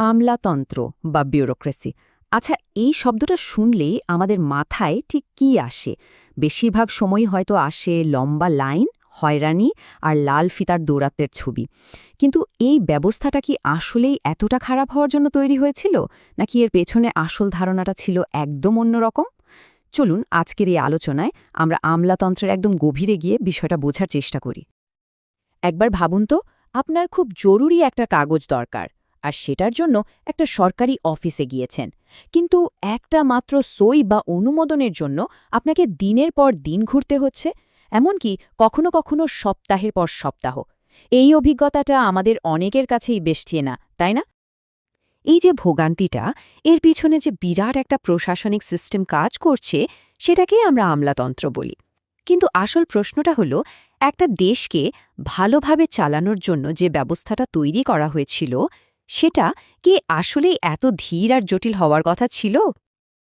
আমলাতন্ত্র বা বিউরোক্রেসি। আচ্ছা এই শব্দটা শুনলেই আমাদের মাথায় ঠিক কি আসে? বেশিরভাগ সময় হয়তো আসে লম্বা লাইন, হয়রানি আর লাল ফিতার দৌরাত্মের ছবি। কিন্তু এই ব্যবস্থাটা কি আসলেই এতটা খারাপ হওয়ার জন্য তৈরি হয়েছিল? নাকি এর পেছনে আসল ধারণাটা ছিল একদম অন্যরকম চলুন আজকের এই আলোচনায় আমরা আমলাতন্ত্রের একদম গভীরে গিয়ে বিষয়টা বোঝার চেষ্টা করি। একবার ভাবুন তো, আপনার খুব জরুরি একটা কাগজ দরকার। আর সেটার জন্য একটা সরকারি অফিসে গিয়েছেন। কিন্তু একটা মাত্র সই বা অনুমোদনের জন্য আপনাকে দিনের পর দিন ঘুরতে হচ্ছে, এমনকি কখনো কখনো সপ্তাহের পর সপ্তাহ। এই অভিজ্ঞতাটা আমাদের অনেকের কাছেই বেশ না তাই না? এই যে ভোগান্তিটা, এর পিছনে যে বিরাট একটা প্রশাসনিক সিস্টেম কাজ করছে, সেটাকেই আমরা আমলাতন্ত্র বলি। কিন্তু আসল প্রশ্নটা হলো, একটা দেশকে ভালোভাবে চালানোর জন্য যে ব্যবস্থাটা তৈরি করা হয়েছিল সেটা কি আসলেই এত ধীর আর জটিল হওয়ার কথা ছিল?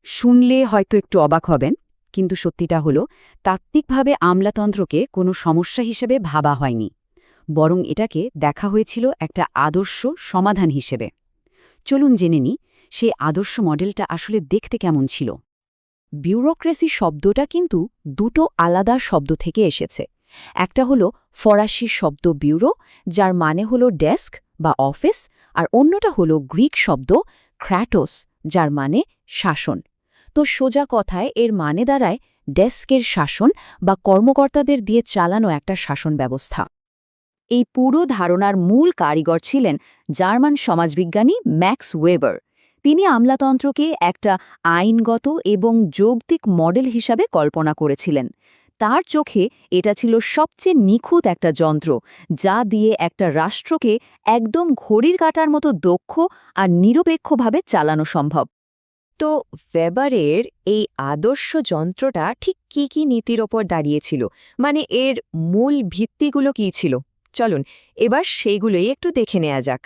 শুনলে হয়তো একটু অবাক হবেন, কিন্তু সত্যিটা হলো, তাত্ত্বিকভাবে আমলাতন্ত্রকে কোনো সমস্যা হিসেবে ভাবা হয়নি। বরং এটাকে দেখা হয়েছিল একটা আদর্শ সমাধান হিসেবে। চলুন জেনে নি, সেই আদর্শ মডেলটা আসলে দেখতে কেমন ছিল। বিউরোক্রেসি শব্দটা কিন্তু দুটো আলাদা শব্দ থেকে এসেছে। একটা হলো ফরাসি শব্দ বিউরো, যার মানে হলো ডেস্ক বা অফিস, আর অন্যটা হলো গ্রিক শব্দ ক্র্যাটোস যার মানে শাসন। তো সোজা কথায় এর মানে দাঁড়ায় ডেস্কের শাসন বা কর্মকর্তাদের দিয়ে চালানো একটা শাসন ব্যবস্থা। এই পুরো ধারণার মূল কারিগর ছিলেন জার্মান সমাজবিজ্ঞানী ম্যাক্স ওয়েবার। তিনি আমলাতন্ত্রকে একটা আইনগত এবং যৌক্তিক মডেল হিসাবে কল্পনা করেছিলেন। তার চোখে এটা ছিল সবচেয়ে নিখুঁত একটা যন্ত্র, যা দিয়ে একটা রাষ্ট্রকে একদম ঘড়ির কাটার মতো দক্ষ আর নিরপেক্ষভাবে চালানো সম্ভব। তো ভেবারের এই আদর্শ যন্ত্রটা ঠিক কি কি নীতির ওপর দাঁড়িয়েছিল? মানে এর মূল ভিত্তিগুলো কি ছিল? চলুন, এবার সেইগুলোই একটু দেখে নেওয়া যাক।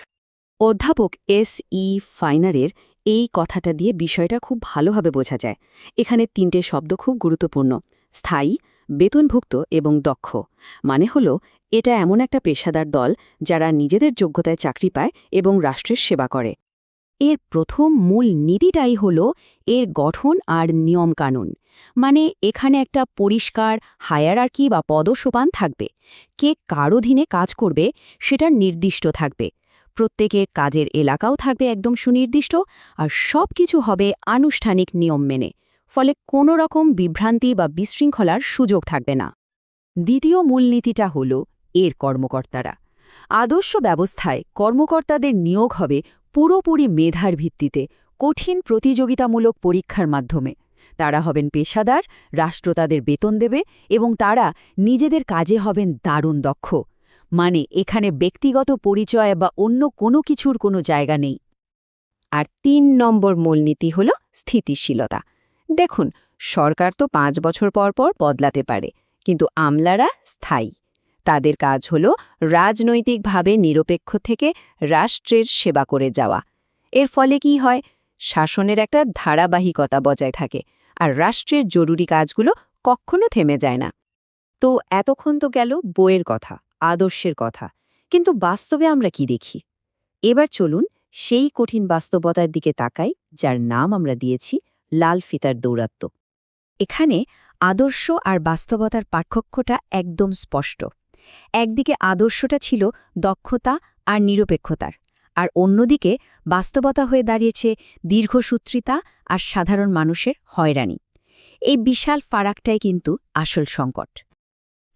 অধ্যাপক এস ই ফাইনারের এই কথাটা দিয়ে বিষয়টা খুব ভালোভাবে বোঝা যায়। এখানে তিনটে শব্দ খুব গুরুত্বপূর্ণ। স্থায়ী বেতনভুক্ত এবং দক্ষ। মানে হল, এটা এমন একটা পেশাদার দল যারা নিজেদের যোগ্যতায় চাকরি পায় এবং রাষ্ট্রের সেবা করে। এর প্রথম মূল নীতিটাই হল এর গঠন আর নিয়মকানুন। মানে এখানে একটা পরিষ্কার হায়ারার্কি বা পদসোপান থাকবে। কে কার অধীনে কাজ করবে সেটা নির্দিষ্ট থাকবে। প্রত্যেকের কাজের এলাকাও থাকবে একদম সুনির্দিষ্ট আর সব কিছু হবে আনুষ্ঠানিক নিয়ম মেনে। ফলে কোনো রকম বিভ্রান্তি বা বিশৃঙ্খলার সুযোগ থাকবে না। দ্বিতীয় মূলনীতিটা হল এর কর্মকর্তারা। আদর্শ ব্যবস্থায় কর্মকর্তাদের নিয়োগ হবে পুরোপুরি মেধার ভিত্তিতে, কঠিন প্রতিযোগিতামূলক পরীক্ষার মাধ্যমে। তারা হবেন পেশাদার, রাষ্ট্র তাদের বেতন দেবে এবং তারা নিজেদের কাজে হবেন দারুণ দক্ষ। মানে এখানে ব্যক্তিগত পরিচয় বা অন্য কোনো কিছুর কোনো জায়গা নেই। আর তিন নম্বর মূলনীতি হল স্থিতিশীলতা। দেখুন, সরকার তো পাঁচ বছর পর পর বদলাতে পারে, কিন্তু আমলারা স্থায়ী। তাদের কাজ হল রাজনৈতিকভাবে নিরপেক্ষ থেকে রাষ্ট্রের সেবা করে যাওয়া। এর ফলে কি হয়? শাসনের একটা ধারাবাহিকতা বজায় থাকে, আর রাষ্ট্রের জরুরি কাজগুলো কখনো থেমে যায় না। তো এতক্ষণ তো গেল বইয়ের কথা, আদর্শের কথা, কিন্তু বাস্তবে আমরা কি দেখি? এবার চলুন সেই কঠিন বাস্তবতার দিকে তাকাই, যার নাম আমরা দিয়েছি লাল ফিতার দৌরাত্ম এখানে আদর্শ আর বাস্তবতার পার্থক্যটা একদম স্পষ্ট। একদিকে আদর্শটা ছিল দক্ষতা আর নিরপেক্ষতার, আর অন্যদিকে বাস্তবতা হয়ে দাঁড়িয়েছে দীর্ঘসূত্রিতা আর সাধারণ মানুষের হয়রানি। এই বিশাল ফারাকটাই কিন্তু আসল সংকট।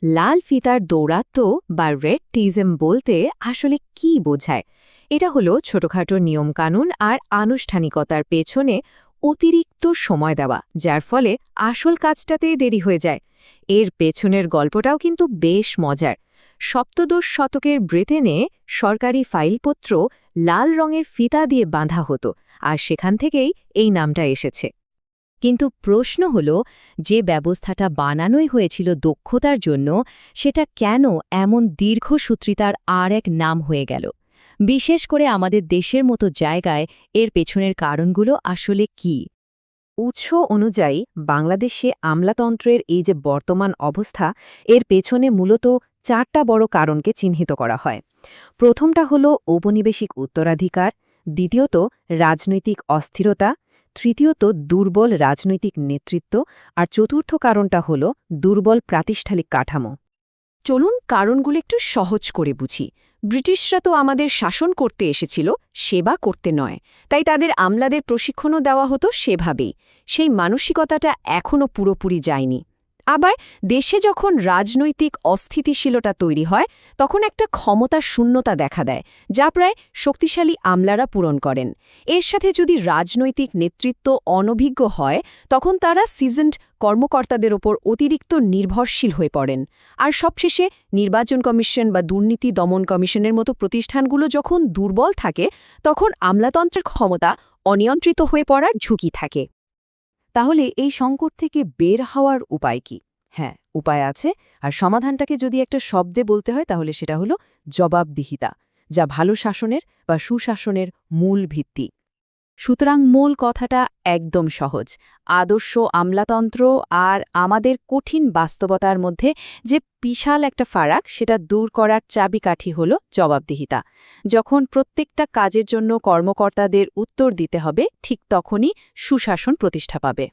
লাল ফিতার দৌরাত্ম বা রেড টিজম বলতে আসলে কি বোঝায়? এটা হলো ছোটখাটো নিয়মকানুন আর আনুষ্ঠানিকতার পেছনে অতিরিক্ত সময় দেওয়া, যার ফলে আসল কাজটাতেই দেরি হয়ে যায়। এর পেছনের গল্পটাও কিন্তু বেশ মজার। সপ্তদশ শতকের ব্রিটেনে সরকারি ফাইলপত্র লাল রঙের ফিতা দিয়ে বাঁধা হতো, আর সেখান থেকেই এই নামটা এসেছে। কিন্তু প্রশ্ন হল, যে ব্যবস্থাটা বানানোই হয়েছিল দক্ষতার জন্য, সেটা কেন এমন দীর্ঘসূত্রিতার আর এক নাম হয়ে গেল? বিশেষ করে আমাদের দেশের মতো জায়গায় এর পেছনের কারণগুলো আসলে কি? উৎস অনুযায়ী বাংলাদেশে আমলাতন্ত্রের এই যে বর্তমান অবস্থা এর পেছনে মূলত চারটা বড় কারণকে চিহ্নিত করা হয়। প্রথমটা হল ঔপনিবেশিক উত্তরাধিকার দ্বিতীয়ত রাজনৈতিক অস্থিরতা তৃতীয়ত দুর্বল রাজনৈতিক নেতৃত্ব আর চতুর্থ কারণটা হল দুর্বল প্রাতিষ্ঠানিক কাঠামো। চলুন কারণগুলো একটু সহজ করে বুঝি। ব্রিটিশরা তো আমাদের শাসন করতে এসেছিল, সেবা করতে নয়। তাই তাদের আমলাদের প্রশিক্ষণও দেওয়া হতো সেভাবেই। সেই মানসিকতাটা এখনও পুরোপুরি যায়নি। আবার দেশে যখন রাজনৈতিক অস্থিতিশীলতা তৈরি হয়, তখন একটা ক্ষমতা শূন্যতা দেখা দেয়, যা প্রায় শক্তিশালী আমলারা পূরণ করেন। এর সাথে যদি রাজনৈতিক নেতৃত্ব অনভিজ্ঞ হয়, তখন তারা সিজন্ড কর্মকর্তাদের ওপর অতিরিক্ত নির্ভরশীল হয়ে পড়েন। আর সবশেষে নির্বাচন কমিশন বা দুর্নীতি দমন কমিশনের মতো প্রতিষ্ঠানগুলো যখন দুর্বল থাকে, তখন আমলাতন্ত্রের ক্ষমতা অনিয়ন্ত্রিত হয়ে পড়ার ঝুঁকি থাকে। তাহলে এই সংকট থেকে বের হওয়ার উপায় কি? হ্যাঁ উপায় আছে। আর সমাধানটাকে যদি একটা শব্দে বলতে হয়, তাহলে সেটা হলো জবাবদিহিতা, যা ভালো শাসনের বা সুশাসনের মূল ভিত্তি। সুতরাং মূল কথাটা একদম সহজ। আদর্শ আমলাতন্ত্র আর আমাদের কঠিন বাস্তবতার মধ্যে যে বিশাল একটা ফারাক, সেটা দূর করার চাবিকাঠি হল জবাবদিহিতা। যখন প্রত্যেকটা কাজের জন্য কর্মকর্তাদের উত্তর দিতে হবে, ঠিক তখনই সুশাসন প্রতিষ্ঠা পাবে।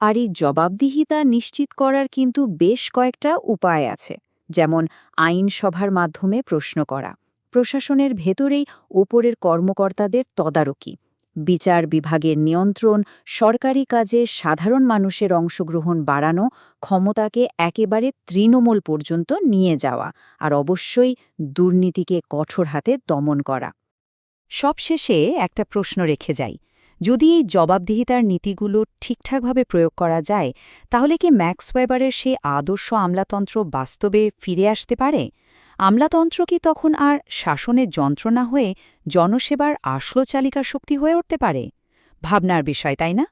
আর এই জবাবদিহিতা নিশ্চিত করার কিন্তু বেশ কয়েকটা উপায় আছে। যেমন আইনসভার মাধ্যমে প্রশ্ন করা, প্রশাসনের ভেতরেই ওপরের কর্মকর্তাদের তদারকি বিচার বিভাগের নিয়ন্ত্রণ, সরকারি কাজে সাধারণ মানুষের অংশগ্রহণ বাড়ানো, ক্ষমতাকে একেবারে তৃণমূল পর্যন্ত নিয়ে যাওয়া আর অবশ্যই দুর্নীতিকে কঠোর হাতে দমন করা। সবশেষে একটা প্রশ্ন রেখে যাই। যদি এই জবাবদিহিতার নীতিগুলো ঠিকঠাকভাবে প্রয়োগ করা যায়, তাহলে কি ম্যাক্স ওয়েবারের সেই আদর্শ আমলাতন্ত্র বাস্তবে ফিরে আসতে পারে? আমলাতন্ত্র কি তখন আর শাসনের যন্ত্রণা হয়ে জনসেবার আশ্লো চালিকা শক্তি হয়ে উঠতে পারে? ভাবনার বিষয়, তাই না?